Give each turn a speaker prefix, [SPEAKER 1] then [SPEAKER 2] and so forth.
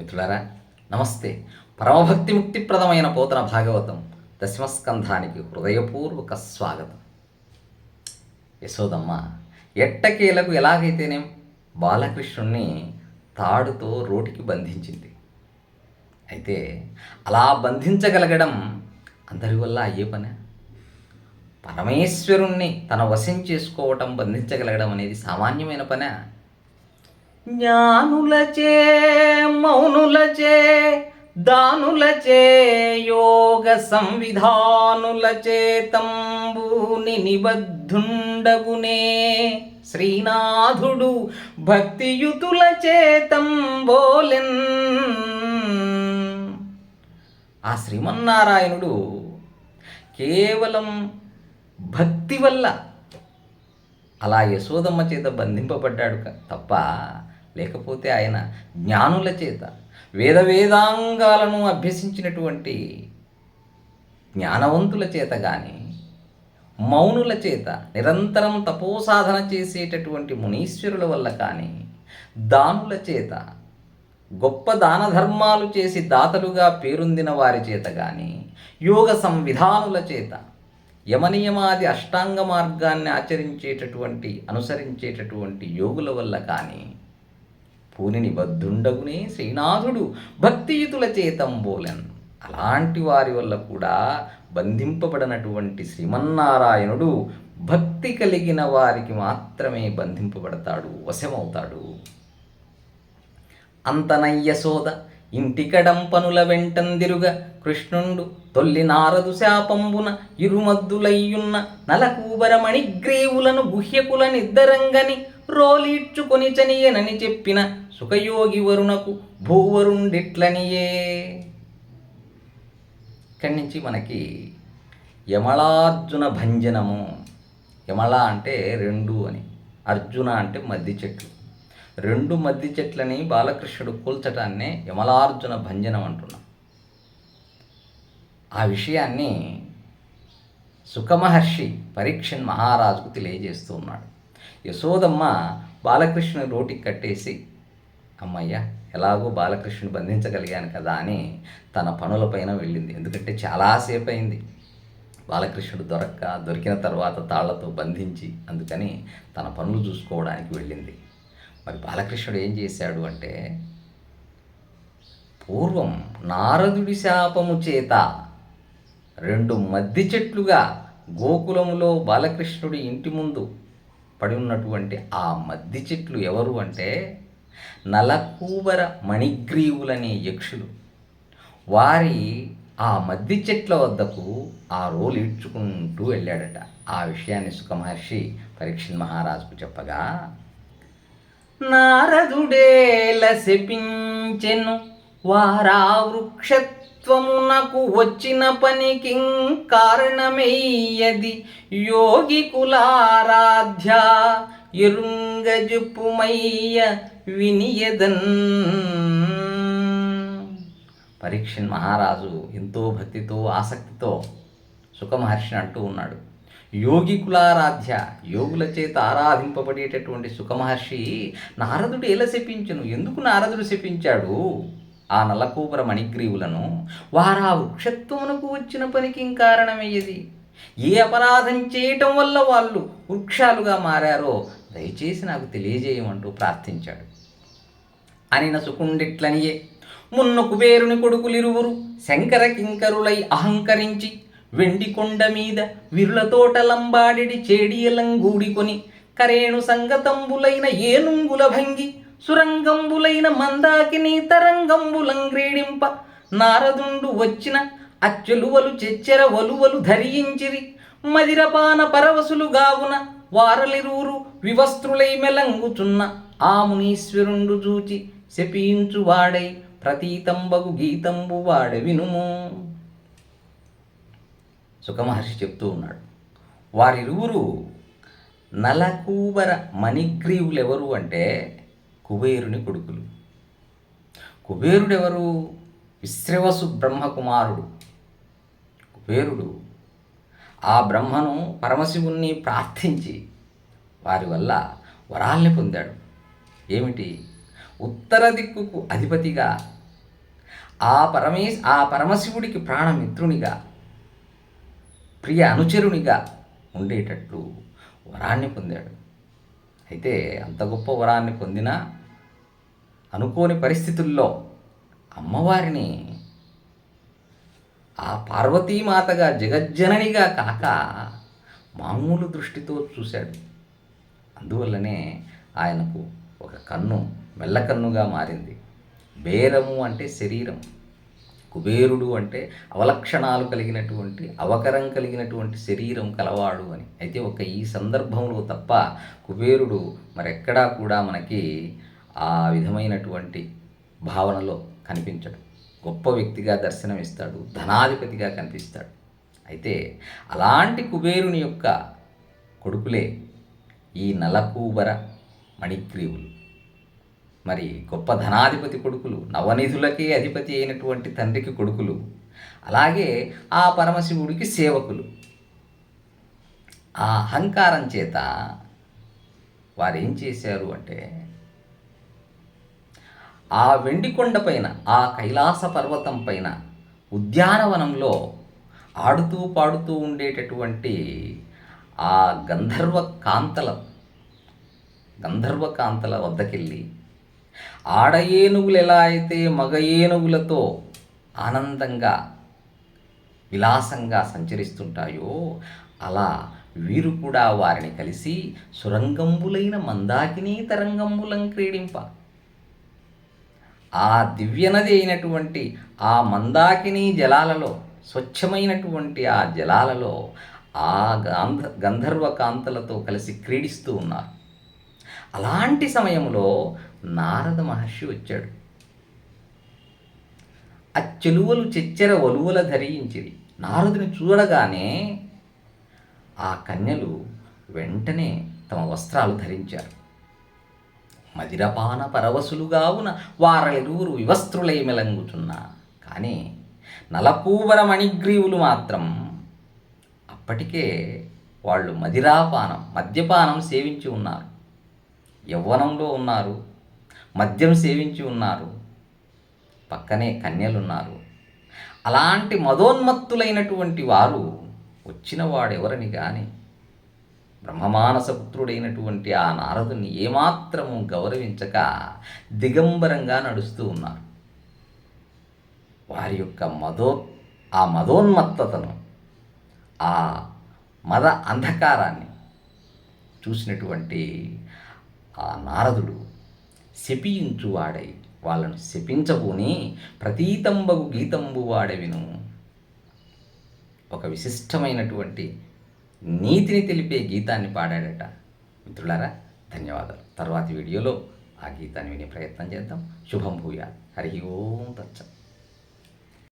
[SPEAKER 1] మిత్రులారా నమస్తే. పరమభక్తి ముక్తిప్రదమైన పోతన భాగవతం దశమస్కంధానికి హృదయపూర్వక స్వాగతం. యశోదమ్మ ఎట్టకేలకు ఎలాగైతేనేం బాలకృష్ణుణ్ణి తాడుతో రోటికి బంధించింది. అయితే అలా బంధించగలగడం అందరి వల్ల అయ్యే పనే? పరమేశ్వరుణ్ణి తన వశం చేసుకోవటం బంధించగలగడం అనేది సామాన్యమైన పనే? జ్ఞానులచే మౌనులచే దానులచే యోగ సంవిధానుల తంబూని నిబద్ధుండగునే. శ్రీనాథుడు భక్తియుతుల చేతంబోలెన్ ఆ శ్రీమన్నారాయణుడు కేవలం భక్తి వల్ల అలా యశోదమ్మ చేత బంధింపబడ్డాడు క- తప్ప లేకపోతే ఆయన జ్ఞానుల చేత వేద వేదాంగాలను అభ్యసించినటువంటి జ్ఞానవంతుల చేత కానీ మౌనుల చేత నిరంతరం తపోసాధన చేసేటటువంటి మునీశ్వరుల వల్ల కానీ దానుల చేత గొప్ప దాన ధర్మాలు చేసి దాతలుగా పేరొందిన వారి చేత కానీ యోగ సంవిధానుల చేత యమనియమాది అష్టాంగ మార్గాన్ని ఆచరించేటటువంటి అనుసరించేటటువంటి యోగుల వల్ల కానీ పూనిని బద్ధుండగునే శ్రీనాథుడు భక్తియుతుల చేతంబోలెన్. అలాంటి వారి వల్ల కూడా బంధింపబడినటువంటి శ్రీమన్నారాయణుడు భక్తి కలిగిన వారికి మాత్రమే బంధింపబడతాడు వశమవుతాడు. అంతనయ్య సోద ఇంటికడం పనుల వెంటందిరుగ కృష్ణుండు తొల్లి నారదు శాపంబున ఇరుమద్దులయ్యున్న నలకూబరమణి మణిగ్రీవులను గుహ్యకుల రోలీడ్చుకొనిచనియనని చెప్పిన సుఖయోగి వరుణకు భూవరుండిట్లనియే. ఇక్కడి నుంచి మనకి యమళార్జున భంజనము. యమళ అంటే రెండు అని. అర్జున అంటే మద్ది చెట్లు. రెండు మద్ది చెట్లని బాలకృష్ణుడు కూల్చటాన్నే యమలార్జున భంజనం అంటున్నాం. ఆ విషయాన్ని సుఖమహర్షి పరీక్షన్ మహారాజుకు తెలియజేస్తూ ఉన్నాడు. యశోదమ్మ బాలకృష్ణుని రోటికి కట్టేసి అమ్మయ్య ఎలాగో బాలకృష్ణుని బంధించగలిగాను కదా అని తన పనులపైన వెళ్ళింది. ఎందుకంటే చాలాసేపు అయింది బాలకృష్ణుడు దొరక్క దొరికిన తర్వాత తాళ్ళతో బంధించి అందుకని తన పనులు చూసుకోవడానికి వెళ్ళింది. మరి బాలకృష్ణుడు ఏం చేశాడు అంటే పూర్వం నారదుడి శాపము చేత రెండు మద్ది చెట్లుగా గోకులములో బాలకృష్ణుడి ఇంటి ముందు పడి ఉన్నటువంటి ఆ మద్ది చెట్లు ఎవరు అంటే నలకూబర మణిగ్రీవులనే యక్షులు. వారి ఆ మద్ది చెట్ల వద్దకు ఆ రోలు ఈడ్చుకుంటూ వెళ్ళాడట. ఆ విషయాన్ని సుఖమహర్షి పరీక్షణ్ మహారాజుకు చెప్పగా నారదుడేల శపించెను వారా వృక్షత్వమునకు వచ్చిన పనికి కారణమయ్యది యోగి కులారాధ్య ఎరుంగజుపుమయ్య వినియదన్. పరీక్షన్ మహారాజు ఎంతో భక్తితో ఆసక్తితో సుఖమహర్షిని అంటూ ఉన్నాడు. యోగి కులారాధ్య యోగుల చేత ఆరాధింపబడేటటువంటి సుఖమహర్షి నారదుడు ఎలా శపించను? ఎందుకు నారదుడు శపించాడు? ఆ నలకూబర మణిగ్రీవులను వారా వృక్షత్వమునకు వచ్చిన పనికి కారణమయ్యేది ఏ అపరాధం చేయటం వల్ల వాళ్ళు వృక్షాలుగా మారారో దయచేసి నాకు తెలియజేయమంటూ ప్రార్థించాడు. అనిన సుకుండిట్లనియే మున్న కుబేరుని కొడుకులిరువురు శంకర కింకరులై అహంకరించి వెండి కొండ మీద విరుల తోటలంబాడిడి చేడియలంగూడికొని కరేణు సంగతంబులైన ఏనుంగుల భంగి సురంగంబులైన మందాకిని తరంగంబులంగ్రీడింప. నారదుండు వచ్చిన అచ్చెలువలు చెచ్చెర వలువలు ధరించిరి. మదిరపాన పరవశులు గావున వారలిరూరు వివస్త్రులై మెలంగుచున్న ఆ మునీశ్వరుండు చూచి శపించు వాడై ప్రతీతంబగు గీతంబు వాడ వినుము సుఖమహర్షి చెప్తూ ఉన్నాడు. వారిరువురు నలకూబర మణిగ్రీవులు ఎవరు అంటే కుబేరుని కొడుకులు. కుబేరుడెవరు? విశ్రవసు బ్రహ్మకుమారుడు. కుబేరుడు ఆ బ్రహ్మను పరమశివుణ్ణి ప్రార్థించి వారి వల్ల వరాల్ని పొందాడు. ఏమిటి? ఉత్తర దిక్కుకు అధిపతిగా ఆ పరమే ఆ పరమశివుడికి ప్రాణమిత్రునిగా ప్రియ అనుచరునిగా ఉండేటట్లు వరాన్ని పొందాడు. అయితే అంత గొప్ప వరాన్ని పొందినా అనుకోని పరిస్థితుల్లో అమ్మవారిని ఆ పార్వతీమాతగా జగజ్జననిగా కాక మామూలు దృష్టితో చూశాడు. అందువల్లనే ఆయనకు ఒక కన్ను మెల్లకన్నుగా మారింది. బేరము అంటే శరీరం కుబేరుడు అంటే అవలక్షణాలు కలిగినటువంటి అవకరం కలిగినటువంటి శరీరం కలవాడు అని. అయితే ఒక ఈ సందర్భంలో తప్ప కుబేరుడు మరెక్కడా కూడా మనకి ఆ విధమైనటువంటి భావనలో కనిపించడు. గొప్ప వ్యక్తిగా దర్శనమిస్తాడు ధనాధిపతిగా కనిపిస్తాడు. అయితే అలాంటి కుబేరుని యొక్క కొడుకులే ఈ నలకూబర మణిగ్రీవులు మరి గొప్ప ధనాధిపతి కొడుకులు నవనిధులకే అధిపతి అయినటువంటి తండ్రికి కొడుకులు అలాగే ఆ పరమశివుడికి సేవకులు. ఆ అహంకారం చేత వారు ఏం చేశారు అంటే ఆ వెండికొండ పైన ఆ కైలాస పర్వతం పైన ఉద్యానవనంలో ఆడుతూ పాడుతూ ఉండేటటువంటి ఆ గంధర్వ కాంతల గంధర్వ కాంతల వద్దకెళ్ళి ఆడ ఏనుగులు ఎలా అయితే మగ ఏనుగులతో ఆనందంగా విలాసంగా సంచరిస్తుంటాయో అలా వీరు కూడా వారిని కలిసి సురంగంబులైన మందాకినీ తరంగంబులం క్రీడింప ఆ దివ్యనది అయినటువంటి ఆ మందాకిని జలాలలో స్వచ్ఛమైనటువంటి ఆ జలాలలో ఆ గాంధ గంధర్వ కాంతలతో కలిసి క్రీడిస్తూ ఉన్నారు. అలాంటి సమయంలో నారద మహర్షి వచ్చాడు. ఆ చెలువలు చెచ్చెర వలువల ధరించిరి నారదుని చూడగానే ఆ కన్యలు వెంటనే తమ వస్త్రాలు ధరించారు. మదిరపాన పరవశులుగావున వారలిరువురు వివస్త్రులై మెలంగుచున్నా కానీ నలపూవర మణిగ్రీవులు మాత్రం అప్పటికే వాళ్ళు మదిరాపానం మద్యపానం సేవించి ఉన్నారు. యవ్వనంలో ఉన్నారు మద్యం సేవించి ఉన్నారు పక్కనే కన్యలున్నారు. అలాంటి మదోన్మత్తులైనటువంటి వారు వచ్చిన వాడెవరని కానీ బ్రహ్మమానసపుత్రుడైనటువంటి ఆ నారదుని ఏమాత్రము గౌరవించక దిగంబరంగా నడుస్తూ ఉన్నారు వారి యొక్క మదో ఆ మదోన్మత్తతను ఆ మద అంధకారాన్ని చూసినటువంటి ఆ నారదుడు శపించు వాడై వాళ్ళను శపించబోని ప్రతీతంబగు గీతంబు వాడవిను. ఒక విశిష్టమైనటువంటి నీతిని తెలిపే గీతాన్ని పాడాడట. మిత్రులారా ధన్యవాదాలు. తర్వాతి వీడియోలో ఆ గీతాన్ని వినే ప్రయత్నం చేద్దాం. శుభం భూయా. హరి ఓం తచ్చ